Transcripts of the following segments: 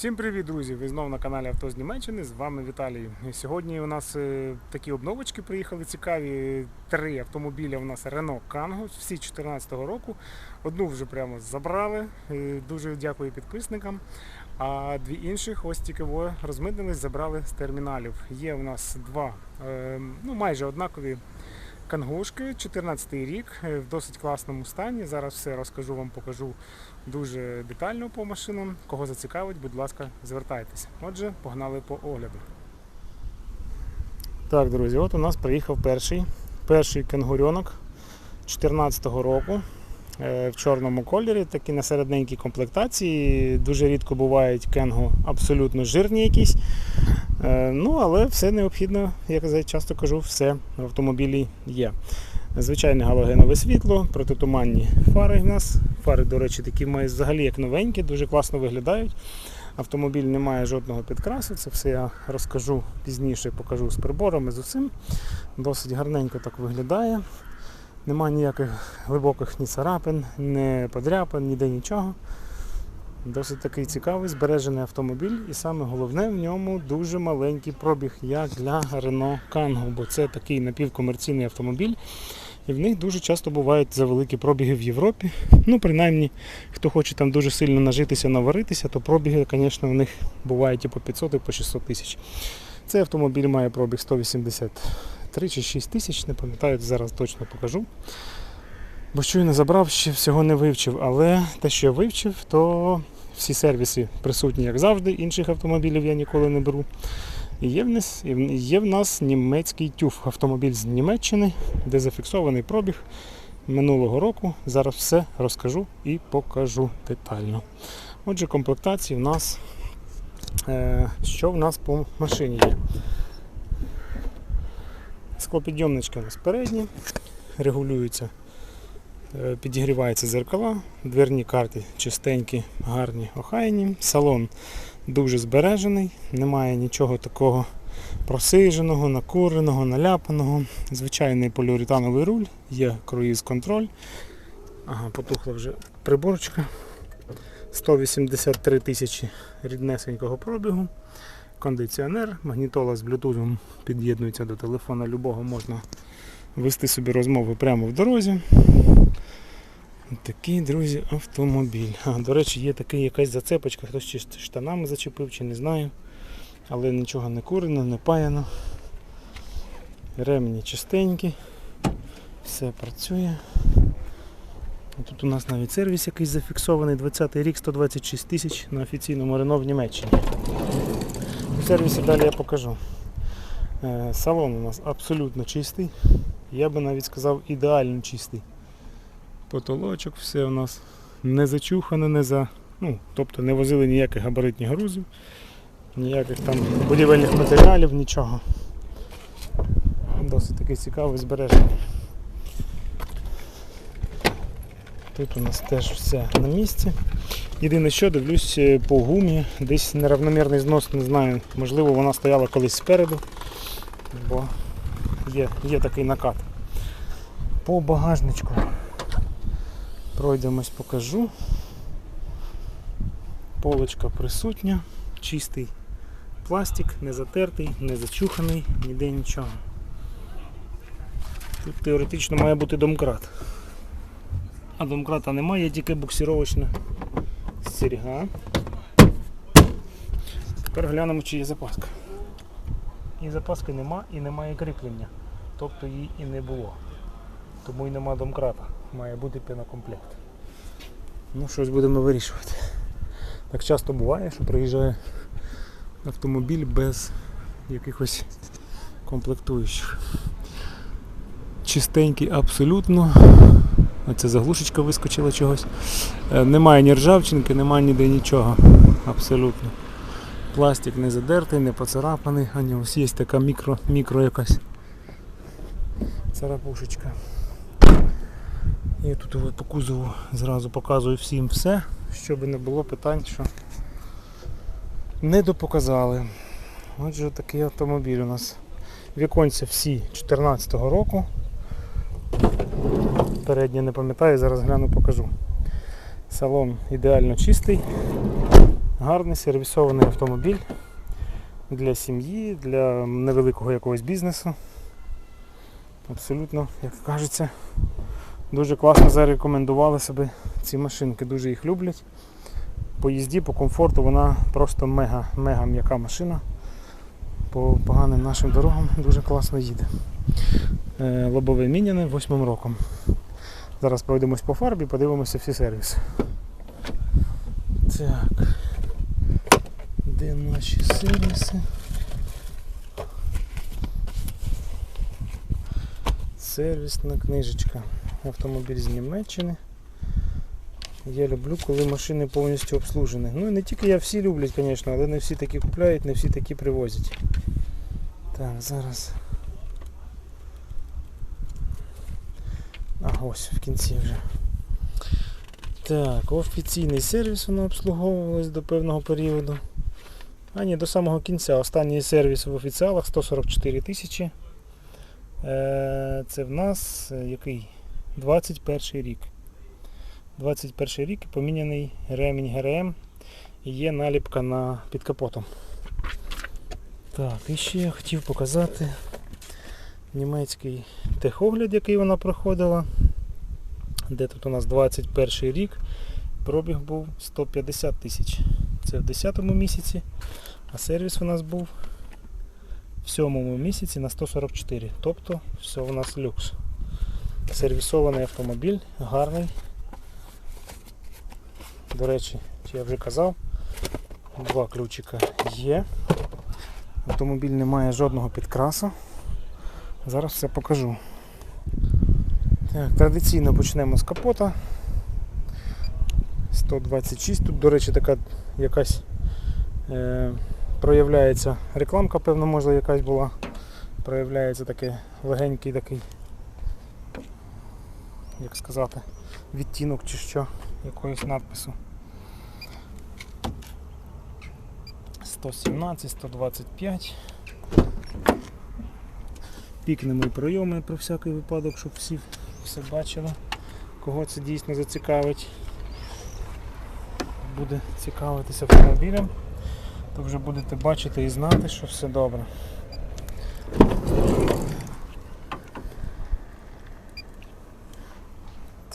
Всім привіт, друзі! Ви знову на каналі Авто з Німеччини. З вами Віталій. Сьогодні у нас е, такі обновочки приїхали цікаві. Три автомобіля у нас Renault Kangoo, всі 2014 року. Одну вже прямо забрали. Е, Дуже дякую підписникам. А дві інших ось тільки розмитнились, забрали з терміналів. Є у нас два, е, ну майже однакові кангушки, 14 рік, в досить класному стані. Зараз все розкажу вам, покажу дуже детально по машинам. Кого зацікавить, будь ласка, звертайтеся. Отже, погнали по огляду. Так, друзі, от у нас приїхав перший, перший кенгурьонок 2014 року. е, В чорному кольорі, такі на середненькій комплектації. Дуже рідко бувають кенго абсолютно жирні якісь. Е, Ну, але все необхідно, як я часто кажу, все в автомобілі є. Звичайне галогенове світло, протитуманні фари в нас. Фари, до речі, такі мають взагалі як новенькі, дуже класно виглядають. Автомобіль не має жодного підкрасу, це все я розкажу пізніше, покажу з приборами, з усім. Досить гарненько так виглядає. Нема ніяких глибоких ні царапин, ні подряпин, ніде нічого. Досить такий цікавий, збережений автомобіль, і саме головне в ньому дуже маленький пробіг, як для Renault Kangoo, бо це такий напівкомерційний автомобіль. І в них дуже часто бувають завеликі пробіги в Європі. Ну, принаймні, хто хоче там дуже сильно нажитися, наваритися, то пробіги, звісно, в них бувають і по 500, і по 600 тисяч. Цей автомобіль має пробіг 183 чи 6 тисяч, не пам'ятаю, зараз точно покажу. Бо що я не забрав, ще всього не вивчив, але те, що я вивчив, то всі сервіси присутні, як завжди. Інших автомобілів я ніколи не беру. І є в нас, є в нас німецький тюф, автомобіль з Німеччини, де зафіксований пробіг минулого року. Зараз все розкажу і покажу детально. Отже, комплектації в нас, е, що в нас по машині є. Склопідйомнички у нас передні, регулюються Е, Підігріваються зеркала, дверні карти чистенькі, гарні, охайні. Салон дуже збережений, немає нічого такого просиженого, накуреного, наляпаного. Звичайний поліуретановий руль, є круїз-контроль. Ага, потухла вже приборчика. 183 тисячі ріднесенького пробігу. Кондиціонер, магнітола з блютузом під'єднується до телефона любого, можна вести собі розмови прямо в дорозі. Такий, друзі, автомобіль. А, до речі, є така якась зацепочка, хтось чи штанами зачепив, чи не знаю. Але нічого не курено, не паяно. Ремені чистенькі. Все працює. Тут у нас навіть сервіс якийсь зафіксований, 20-й рік, 126 тисяч на офіційному Рено в Німеччині. У сервісі далі я покажу. Е, Салон у нас абсолютно чистий. Я би навіть сказав ідеально чистий. Потолочок, все у нас не зачухано, не за. Ну, тобто не возили ніяких габаритних грузів, ніяких там будівельних матеріалів, нічого. Досить такий цікавий збережений. Тут у нас теж все на місці. Єдине що, дивлюсь е, по гумі, десь неравномірний знос, не знаю, можливо вона стояла колись спереду, бо є, є такий накат. По багажничку пройдемось, покажу. Полочка присутня, чистий пластик, не затертий, не зачуханий, ніде нічого. Тут теоретично має бути домкрат. А домкрата немає, тільки буксировочна стірга. Тепер глянемо, чи є запаска. І запаски нема, і немає кріплення. Тобто її і не було. Тому і нема домкрата. Має бути пінокомплект. Ну, щось будемо вирішувати. Так часто буває, що приїжджає автомобіль без якихось комплектуючих. Чистенький абсолютно. Оця заглушечка вискочила чогось. Е, Немає ні ржавчинки, немає ніде нічого. Абсолютно. Пластик не задертий, не поцарапаний, а ні, ось є така мікро, мікро якась царапушечка. І тут по кузову зразу показую всім все, щоб не було питань, що не допоказали. Отже, такий автомобіль у нас. Віконця всі 2014 року. Переднє не пам'ятаю, зараз гляну покажу. Салон ідеально чистий. Гарний сервісований автомобіль для сім'ї, для невеликого якогось бізнесу. Абсолютно, як кажеться, дуже класно зарекомендували себе ці машинки, дуже їх люблять. По їзді, по комфорту вона просто мега, мега м'яка машина. По поганим нашим дорогам дуже класно їде. Е, Лобове міняне восьмим роком. Зараз пройдемось по фарбі, подивимося всі сервіси. Так. Де наші сервіси? Сервісна книжечка. Автомобіль з Німеччини. Я люблю, коли машини повністю обслужені. Ну і не тільки я всі люблять, звісно, але не всі такі купляють, не всі такі привозять. Так, зараз. А, ось в кінці вже. Так, офіційний сервіс воно обслуговувалось до певного періоду. А ні, до самого кінця. Останній сервіс в офіціалах 144 тисячі. Е, Це в нас е, який? 21 рік. 21 рік поміняний ремінь ГРМ і є наліпка на під капотом. Так, і ще я хотів показати німецький техогляд, який вона проходила. Де тут у нас 21 рік. Пробіг був 150 тисяч. Це в 10 місяці, а сервіс у нас був в 7 місяці на 144. Тобто все у нас люкс. Сервісований автомобіль, гарний. До речі, я вже казав, два ключика є. Автомобіль не має жодного підкрасу. Зараз все покажу. Так, традиційно почнемо з капота. 126. Тут, до речі, така якась е, проявляється рекламка, певно, може якась була. Проявляється такий легенький такий, як сказати, відтінок чи що, якоїсь надпису. 117, 125. Пікнемо і пройоми про всякий випадок, щоб всі все бачили, кого це дійсно зацікавить. Буде цікавитися автомобілем, то вже будете бачити і знати, що все добре.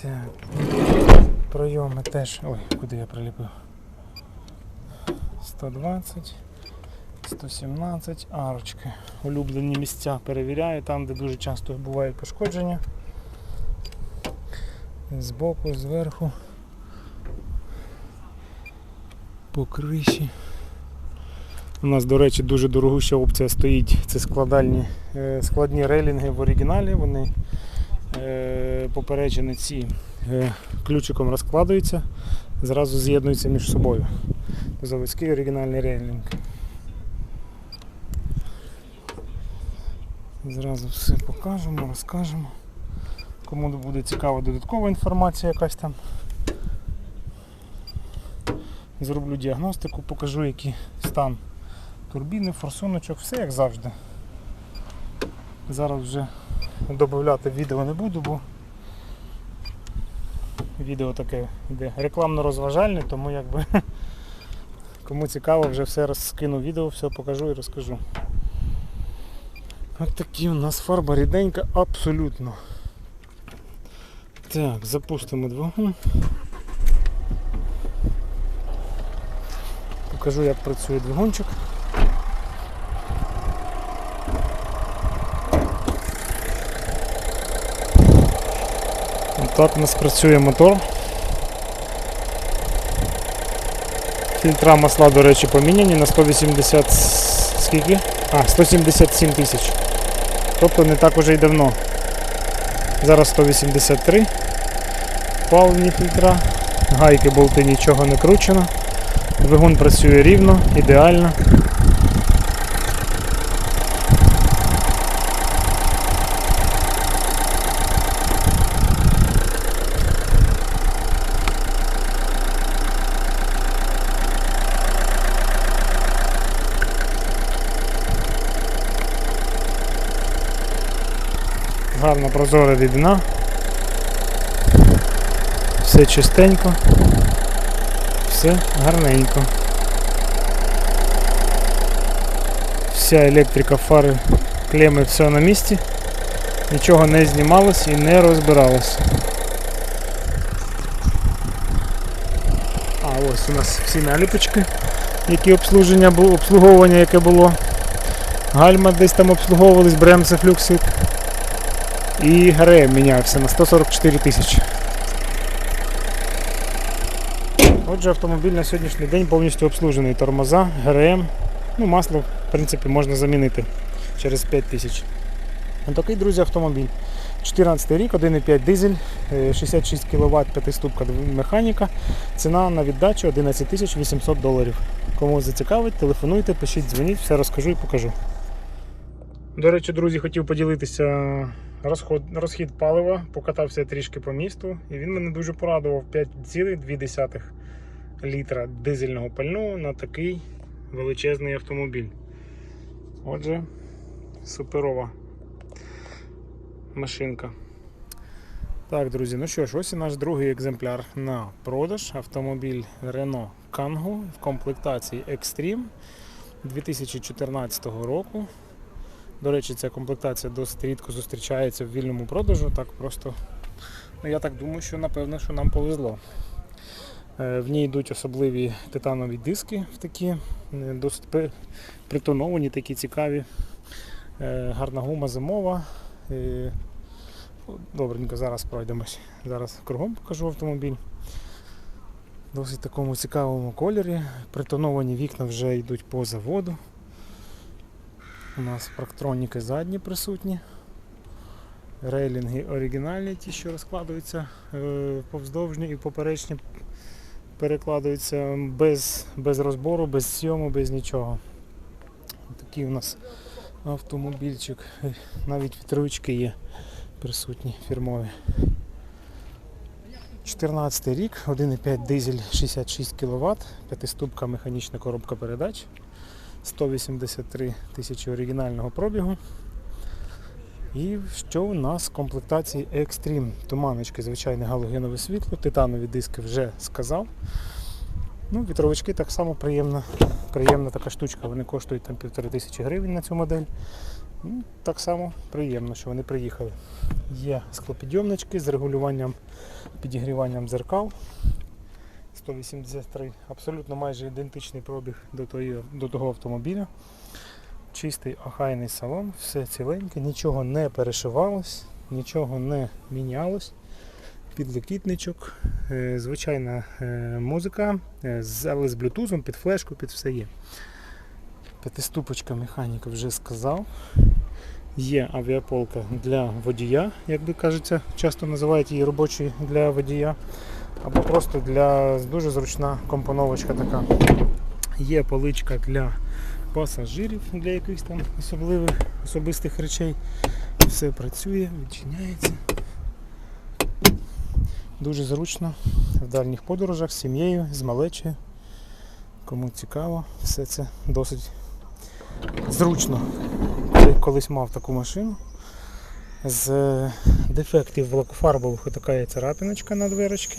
Так, пройоми теж. Ой, куди я приліпив? 120, 117, арочки. Улюблені місця перевіряю, там, де дуже часто бувають пошкодження. Збоку, зверху, по криші. У нас, до речі, дуже дорогуща опція стоїть. Це складальні, е, складні рейлінги в оригіналі. Вони е, попереджені ці ключиком розкладаються, зразу з'єднуються між собою. Заводський оригінальний рейлінг. Зразу все покажемо, розкажемо. Кому буде цікава додаткова інформація якась там. Зроблю діагностику, покажу який стан турбіни, форсуночок, все як завжди. Зараз вже додати відео не буду, бо відео таке йде рекламно-розважальне, тому якби кому цікаво, вже все розкину відео, все покажу і розкажу. Ось такі у нас фарба ріденька абсолютно. Так, запустимо двигун. Покажу як працює двигунчик. Так у нас працює мотор. Фільтра масла, до речі, поміняні на 180 скільки? А, 177 тисяч. Тобто не так уже й давно. Зараз 183 паливні фільтра, гайки, болти нічого не кручено. Двигун працює рівно, ідеально. гарна прозора рідина. Все чистенько, все гарненько. Вся електрика, фари, клеми, все на місці. Нічого не знімалось і не розбиралось. А ось у нас всі наліпочки, які обслуження було, обслуговування яке було. Гальма десь там обслуговувались, бремси, флюксик. І ГРМ мінявся на 144 тисячі. Отже, автомобіль на сьогоднішній день повністю обслужений. Тормоза, ГРМ, ну масло, в принципі, можна замінити через 5 тисяч. Такий, друзі, автомобіль. 14 рік, 1,5 дизель, е, 66 кВт, 5-ступка механіка. Ціна на віддачу 11 тисяч 800 доларів. Кому зацікавить, телефонуйте, пишіть, дзвоніть, все розкажу і покажу. До речі, друзі, хотів поділитися розход, розхід палива, покатався трішки по місту, і він мене дуже порадував 5,2 літра дизельного пального на такий величезний автомобіль. Отже, суперова машинка. Так, друзі, ну що ж, ось і наш другий екземпляр на продаж. Автомобіль Renault Kangoo в комплектації Extreme 2014 року. До речі, ця комплектація досить рідко зустрічається в вільному продажу. Так просто, ну я так думаю, що напевно, що нам повезло. Е, В ній йдуть особливі титанові диски такі, е, досить притоновані, такі цікаві. Е, Гарна гума зимова. Добренько, зараз пройдемось. Зараз кругом покажу автомобіль. Досить такому цікавому кольорі. Притоновані вікна вже йдуть по заводу. У нас парктроніки задні присутні. Рейлінги оригінальні, ті, що розкладуються е, повздовжні і поперечні перекладуються без, без розбору, без сйому, без нічого. Такий у нас автомобільчик. Е, Навіть вітручки є присутні фірмові. 14 рік, 1,5 дизель 66 кВт, п'ятиступка механічна коробка передач, 183 тисячі оригінального пробігу. І що у нас в комплектації Extreme? Туманочки, звичайне галогенове світло, титанові диски вже сказав. Ну, вітровички так само приємна, приємна така штучка. Вони коштують там півтори тисячі гривень на цю модель. Ну, так само приємно, що вони приїхали. Є склопідйомнички з регулюванням, підігріванням зеркал. 183, абсолютно майже ідентичний пробіг до, тої, до того автомобіля. Чистий охайний салон, все ціленьке, нічого не перешивалось, нічого не мінялось. Підлокітничок, е, звичайна е, музика, е, але з блютузом, під флешку, під все є. П'ятиступочка механіка вже сказав. Є авіаполка для водія, як би кажеться, часто називають її робочою для водія. Або просто для дуже зручна компоновочка така. Є поличка для пасажирів, для якихось там особливих особистих речей. Все працює, відчиняється. Дуже зручно в дальніх подорожах з сім'єю, з малечею. Кому цікаво, все це досить зручно. Я колись мав таку машину. З дефектів лакофарбових така є царапиночка на дверочки.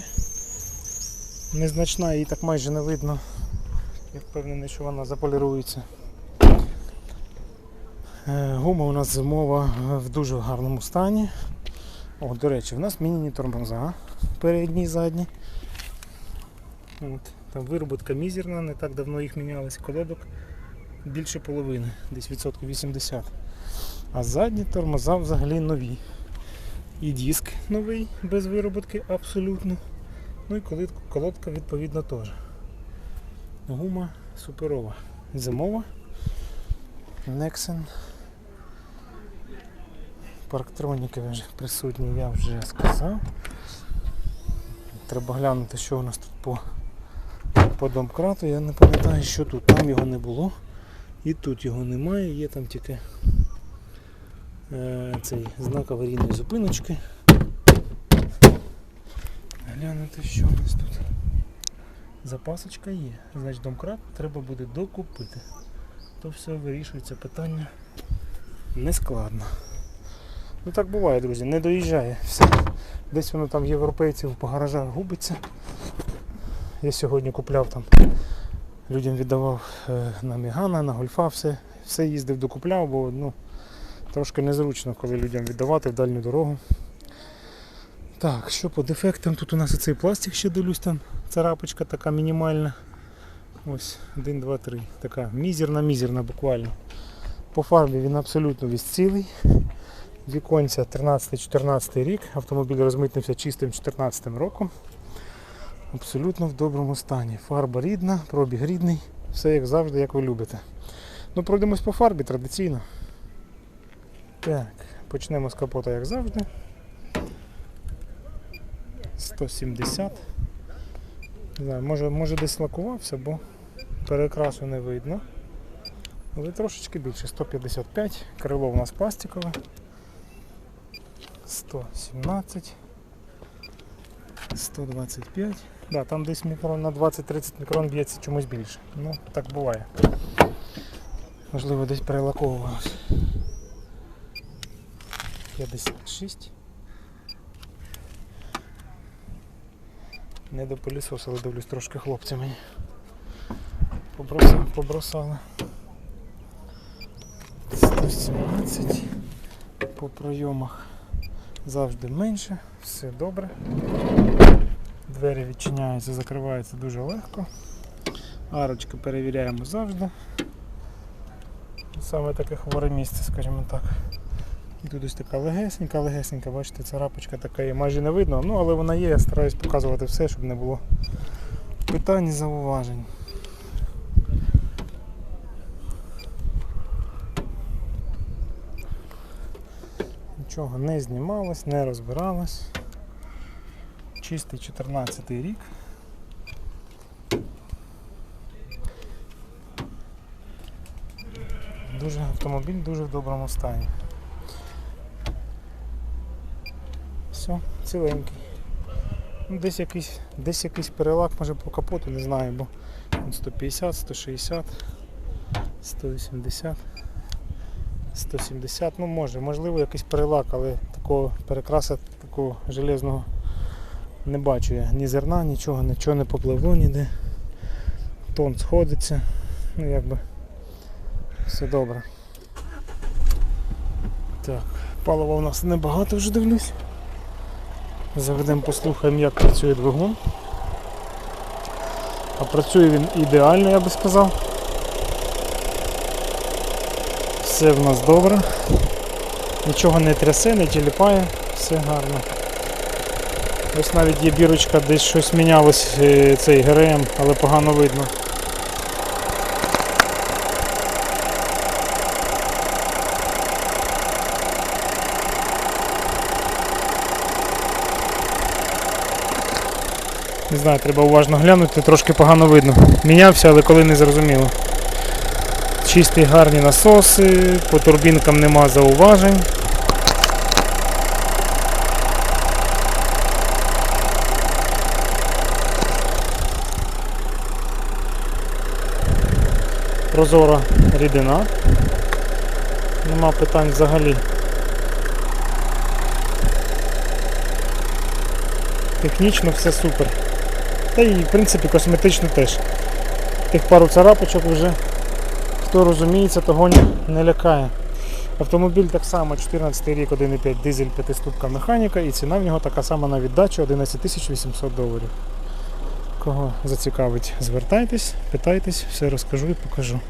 Незначна, її так майже не видно. Я впевнений, що вона заполірується. Е, Гума у нас зимова е, в дуже гарному стані. О, до речі, в нас мініні тормоза передні і задні. От, там вироботка мізерна, не так давно їх мінялись, колодок більше половини, десь відсотків 80. А задні тормоза взагалі нові. І диск новий, без вироботки абсолютно. Ну і колодка, відповідно теж. Гума суперова. Зимова. Nexen. Парктроніки вже присутні, я вже сказав. Треба глянути, що у нас тут по, по домкрату. Я не пам'ятаю, що тут. Там його не було. І тут його немає, є там тільки цей знак аварійної зупиночки. Глянути, що у нас тут. Запасочка є. Значить домкрат треба буде докупити. То все вирішується питання нескладно. Ну так буває, друзі, не доїжджає все. Десь воно там європейців по гаражах губиться. Я сьогодні купляв там людям віддавав е, на Мігана, на гольфа, все, все їздив, докупляв, бо ну, трошки незручно, коли людям віддавати в дальню дорогу. Так, що по дефектам? Тут у нас оцей пластик ще дивлюсь, там царапочка така мінімальна. Ось, 1, 2, 3. Така мізерна, мізерна буквально. По фарбі він абсолютно весь цілий. Віконця 13-14 рік. Автомобіль розмитнився чистим 14 роком. Абсолютно в доброму стані. Фарба рідна, пробіг рідний. Все як завжди, як ви любите. Ну, пройдемось по фарбі традиційно. Так, почнемо з капота, як завжди. 170. Не знаю, може, може десь лакувався, бо перекрасу не видно. Але трошечки більше. 155. Крило у нас пластикове. 117. 125. Да, там десь мікрон на 20-30 мікрон б'ється чомусь більше. Ну, так буває. Можливо, десь перелаковувалось. 56. Не до допилісосили, дивлюсь трошки хлопці мені. Побросали, побросали. 117 по пройомах завжди менше, все добре. Двері відчиняються, закриваються дуже легко. Арочки перевіряємо завжди. Саме таке хворе місце, скажімо так. Тут ось така легесенька, легесенька, бачите, царапочка така є, майже не видно, ну але вона є, я стараюсь показувати все, щоб не було питань і зауважень. Нічого не знімалось, не розбиралось. Чистий 14 рік. Дуже автомобіль дуже в доброму стані. Все, ціленький. Ну, десь якийсь, десь якийсь перелак може по капоту, не знаю, бо 150, 160, 180, 170, ну може, можливо якийсь перелак, але такого перекраса такого железного не бачу я. Ні зерна, нічого, нічого не попливло ніде. Тон сходиться. Ну якби все добре. Так, палива у нас небагато вже дивлюсь. Заведемо, послухаємо, як працює двигун. А працює він ідеально, я би сказав. Все в нас добре. Нічого не трясе, не тіліпає, все гарно. Ось навіть є бірочка, десь щось мінялось е, цей ГРМ, але погано видно. Не знаю, треба уважно глянути, трошки погано видно. Мінявся, але коли не зрозуміло. Чисті гарні насоси, по турбінкам нема зауважень. Прозора рідина. Нема питань взагалі. Технічно все супер. Та і в принципі косметично теж. Тих пару царапочок вже хто розуміється, того не, лякає. Автомобіль так само 14 рік, 1,5 дизель 5-ступка механіка і ціна в нього така сама на віддачу 11 800 доларів. Кого зацікавить, звертайтесь, питайтесь, все розкажу і покажу.